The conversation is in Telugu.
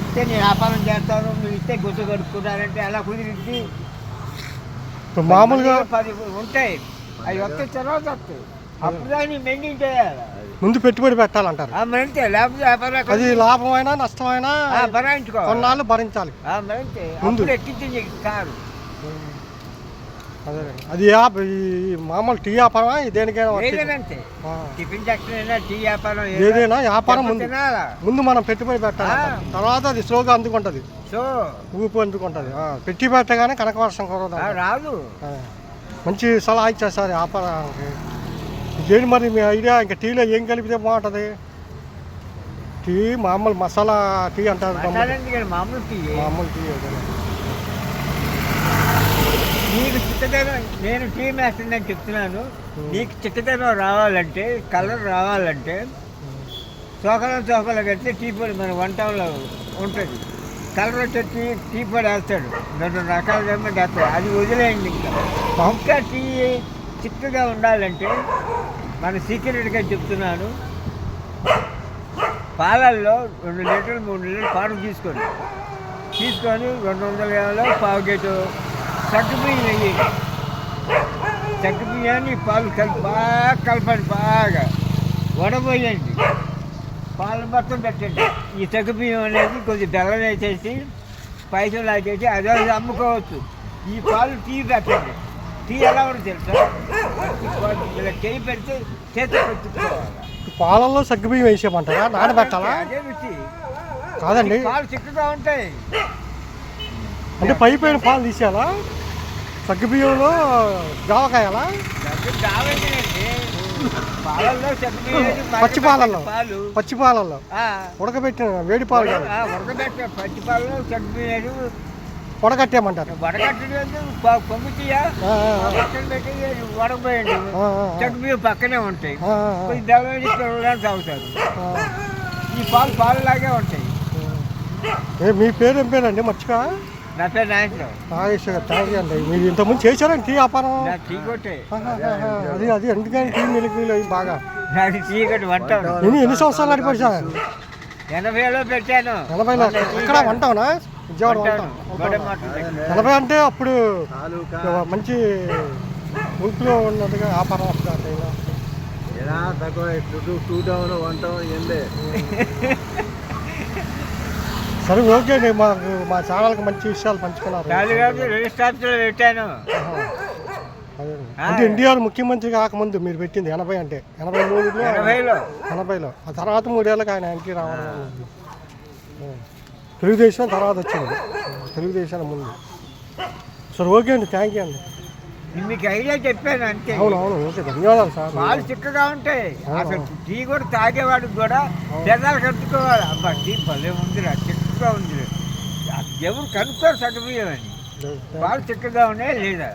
ఇస్తే నేను వ్యాపారం చేస్తాను నువ్వు ఇస్తే గుడ్డ కడుక్కుంటానంటే ఎలా కుదిరింది? మామూలుగా పది ఉంటాయి. అవి వస్తే తర్వాత వస్తాయి. అప్పుడు దాన్ని మెయింటైన్ చేయాలి. ముందు పెట్టుబడి పెట్టాలంటారు. మరింతే లేకపోతే అది లాభమైనా నష్టమైనా ఆ, భరాయించుకోవాలి కొన్నాళ్ళు భరించాలి. ముందు. ఎక్కించింది కారు. అదే అది యాప్ ఈ మామూలు టీ వ్యాపారమా? దేనికైనా. ఏదైనంతే. టిఫిన్ సెక్షన్ టీ వ్యాపారం ఏదైనా వ్యాపారం ముందు ముందు మనం పెట్టుబడి పెట్టాలి. తర్వాత అది స్లోగా అందుకుంటుంది. సో? ఊపు అందుకుంటుంది. పెట్టి పెట్టగానే కనక వర్షం కురవదు ఆ, రాదు. మంచి సలహా ఇచ్చేస్తారు వ్యాపారానికి. ఏంటి మరి మీ ఐడియా? ఇంకా టీలో ఏం కలిపితే బాగుంటుంది? టీ మామూలు మసాలా టీ అంటారు. మామూలు టీ మామూలు టీ. నీకు చిత్తదనం నేను టీ మేస్తుందని చెప్తున్నాను. నీకు చిత్తదనం రావాలంటే కలర్ రావాలంటే చోకలం చోకలు కడితే టీ పొడి మన వంటలో ఉంటుంది. కలర్ వచ్చి టీ టీ పొడి వేస్తాడు. రెండు రకాల గవర్నమెంట్ వేస్తాడు అది వదిలేయండి ఇంకా. ఇంకా టీ చిక్కగా ఉండాలంటే మన సీక్రెట్గా చెప్తున్నాను. పాలల్లో రెండు లీటర్లు మూడు లీటర్లు పాలు తీసుకోండి. తీసుకొని రెండు వందల యాభైలో పావు గేటు సగ్గు బియ్యం వేయండి సగ్గు బియ్యాన్ని పాలు కలిపి బాగా కలపండి బాగా వడబోయండి. పాలు మొత్తం పెట్టండి. ఈ సగ్గు బియ్యం అనేది కొద్దిగా బెల్లం వేసేసి పైసలు లాగేసి అదే అమ్ముకోవచ్చు. ఈ పాలు టీ పెట్టండి. టీ ఎలా ఉంటుంది తెలుసా? ఇలా చేయి పెడితే చేతి పెట్టుకోవాలి పాలల్లో సగ్గుబియ్యం వేసేయమంటారా? నానబెట్టాలా? అదే రుచి. కాదండి. పాలు చిక్కగా ఉంటాయి. అంటే పై పైన పాలు తీసేయాలా? సగ్గుబియ్యంలో జావకాయాలా? పచ్చి పాలల్లో? పాలు పచ్చి పాలల్లో? ఆ, ఉడకబెట్టిన వేడి పాలు ఉడకబెట్టిన పచ్చి పాలలో. పక్కన పెట్టి వడకపోయండి ఆ. చట్నీ పక్కనే ఉంటాయి. పిల్లలు తాగుతారు. ఈ పాలు పాలులాగే ఉంటాయి. ఏ మీ పేరు ఏం పేరండి? మర్చిగా నా పేరు నాయకుడు నాగేశ్వర గారు థ్యాంక్ యూ అండి. మీరు ఇంతకుముందు చేశారండి టీ వ్యాపారం? నా టీ కొట్టే. ఆహాహాహా. అది అది ఎందుకని టీ అవి బాగా? టీ కొట్టి వంట ఎన్ని ఎన్ని సంవత్సరాలు నడిపారు సార్ ఎనభైలో పెట్టాను. ఎనభైలో ఎక్కడ వంటావునా విజయవాడ వంట? వంటాను. గొడవ దగ్గర. ఎనభై అంటే అప్పుడు మంచి ఉనికిలో ఉన్నట్టుగా వ్యాపారం తక్కువ? Two two town one town ఎండే సరే ఓకే అండి మాకు మా ఛానల్కి మంచి విషయాలు పంచుకున్నారు. పెట్టాను. అంటే ఇండియాలో ముఖ్యమంత్రి కాకముందు మీరు పెట్టింది ఎనభై అంటే. ఎనభై మూడులో ఎనభైలో. ఆ తర్వాత మూడేళ్ళకి ఆయన ఎన్టీ రామారావు తెలుగుదేశం తర్వాత వచ్చింది. తెలుగుదేశం ముందు. సరే ఓకే అండి. థ్యాంక్ యూ అండి. మీకు ఐడియా చెప్పాను అంతే. అవును అవును. ఓకే ధన్యవాదాలు సార్. పాలు చిక్కగా ఉంటాయి. అసలు టీ కూడా తాగేవాడికి కూడా పెదాలు కట్టుకోవాలి. అబ్బా టీ భలే ఉందిరా చిక్కగా ఉంది ఎవరు కనుక్కోరు సగబియ్యం అని పాలు చిక్కగా ఉన్నాయి లేదా